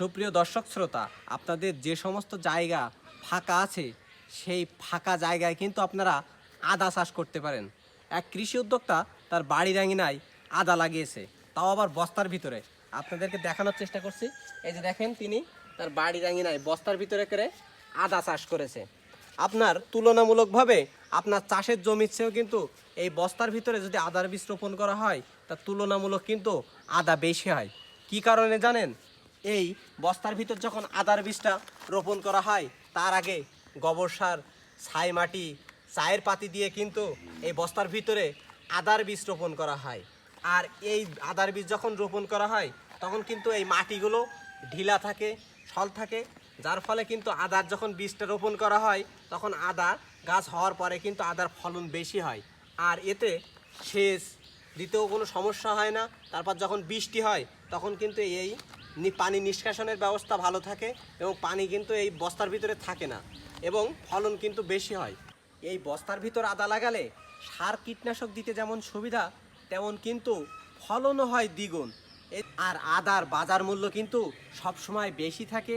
সুপ্রিয় দর্শক শ্রোতা, আপনাদের যে সমস্ত জায়গা ফাঁকা আছে, সেই ফাঁকা জায়গায় কিন্তু আপনারা আদা চাষ করতে পারেন। এক কৃষি উদ্যোক্তা তার বাড়ি রাঙিনায় আদা লাগিয়েছে, তাও আবার বস্তার ভিতরে। আপনাদেরকে দেখানোর চেষ্টা করছি। এই যে দেখেন তিনি তার বাড়ি রাঙিনায় বস্তার ভিতরে করে আদা চাষ করেছে। আপনার তুলনামূলকভাবে আপনার চাষের জমির চেয়েও কিন্তু এই বস্তার ভিতরে যদি আদার বীজ রোপণ করা হয়, তার তুলনামূলক কিন্তু আদা বেশি হয়। কি কারণে জানেন? এই বস্তার ভিতর যখন আদার বীজটা রোপণ করা হয়, তার আগে গোবর সার, ছাই মাটি, চায়ের পাতি দিয়ে কিন্তু এই বস্তার ভিতরে আদার বীজ রোপণ করা হয়। আর এই আদার বীজ যখন রোপণ করা হয়, তখন কিন্তু এই মাটিগুলো ঢিলা থাকে সল থাকে, যার ফলে কিন্তু আদার যখন বীজটা রোপণ করা হয়, তখন আদা গাছ হওয়ার পরে কিন্তু আদার ফলন বেশি হয়। আর এতে সেচ দিতেও কোনো সমস্যা হয় না। তারপর যখন বৃষ্টি হয়, তখন কিন্তু এই পানি নিষ্কাশনের ব্যবস্থা ভালো থাকে এবং পানি কিন্তু এই বস্তার ভিতরে থাকে না এবং ফলন কিন্তু বেশি হয়। এই বস্তার ভিতর আদা লাগালে সার কীটনাশক দিতে যেমন সুবিধা, তেমন কিন্তু ফলনও হয় দ্বিগুণ। আর আদার বাজার মূল্য কিন্তু সব সময় বেশি থাকে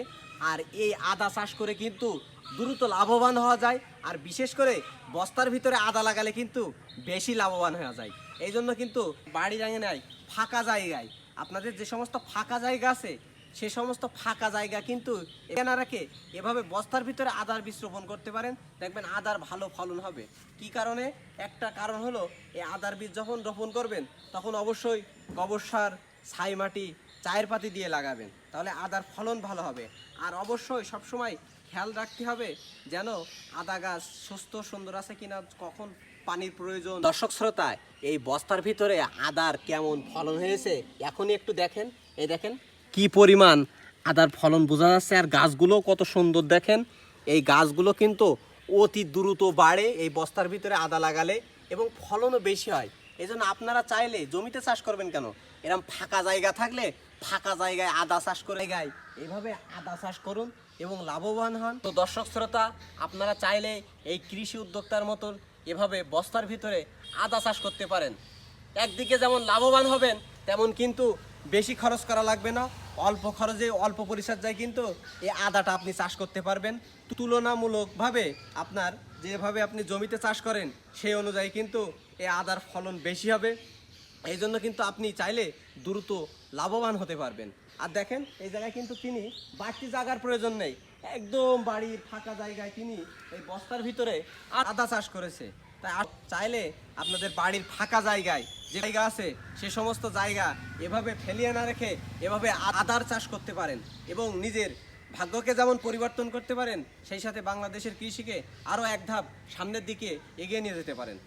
আর এই আদা চাষ করে কিন্তু দ্রুত লাভবান হওয়া যায় আর বিশেষ করে বস্তার ভিতরে আদা লাগালে কিন্তু বেশি লাভবান হওয়া যায়। এই জন্য কিন্তু বাড়ি রাঙে নাই, ফাঁকা জায়গায় আপনাদের যে সমস্ত ফাঁকা জায়গা আছে, সে সমস্ত ফাঁকা জায়গা কিন্তু এনারাকে এভাবে বস্তার ভিতরে আদার বীজ রোপণ করতে পারেন। দেখবেন আদার ভালো ফলন হবে। কি কারণে? একটা কারণ হলো, এই আদার বীজ যখন রোপণ করবেন, তখন অবশ্যই গোবর সার, ছাই মাটি চায়ের পাতি দিয়ে লাগাবেন। তাহলে আদার ফলন ভালো হবে। আর অবশ্যই সবসময় খেয়াল রাখতে হবে যেন আদা গাছ সুস্থ, সুন্দর আছে কিনা, কখন পানির প্রয়োজন। দর্শক শ্রোতা, এই বস্তার ভিতরে আদার কেমন ফলন হয়েছে এখনই একটু দেখেন। এই দেখেন কি পরিমাণ আদার ফলন বোঝা যাচ্ছে আর গাছগুলো কত সুন্দর দেখেন। এই গাছগুলো কিন্তু অতি দ্রুত বাড়ে এই বস্তার ভিতরে আদা লাগালে এবং ফলনও বেশি হয়। এই জন্য আপনারা চাইলে জমিতে চাষ করবেন কেন? এরকম ফাঁকা জায়গা থাকলে ফাঁকা জায়গায় আদা চাষ করে গায় এইভাবে আদা চাষ করুন এবং লাভবান হন। তো দর্শক শ্রোতা, আপনারা চাইলে এই কৃষি উদ্যোক্তার মতন এভাবে বস্তার ভিতরে আদা চাষ করতে পারেন। একদিকে যেমন লাভবান হবেন, তেমন কিন্তু বেশি খরচ করা লাগবে না। অল্প খরচে, অল্প পরিচর্যায় কিন্তু এই আদাটা আপনি চাষ করতে পারবেন। তুলনামূলকভাবে আপনার যেভাবে আপনি জমিতে চাষ করেন, সেই অনুযায়ী কিন্তু এই আদার ফলন বেশি হবে। এই জন্য কিন্তু আপনি চাইলে দ্রুত লাভবান হতে পারবেন। আর দেখেন, এই জায়গায় কিন্তু তিনি বাড়তি জায়গার প্রয়োজন নেই। একদম বাড়ির ফাঁকা জায়গায় তিনি এই বস্তার ভিতরে আদা চাষ করেছে। তাই চাইলে আপনাদের বাড়ির ফাঁকা জায়গায় যে জায়গা আছে, সে সমস্ত জায়গা এভাবে ফেলিয়ে না রেখে এভাবে আদার চাষ করতে পারেন এবং নিজের ভাগ্যকে যেমন পরিবর্তন করতে পারেন, সেই সাথে বাংলাদেশের কৃষিকে আরও এক ধাপ সামনের দিকে এগিয়ে নিয়ে যেতে পারেন।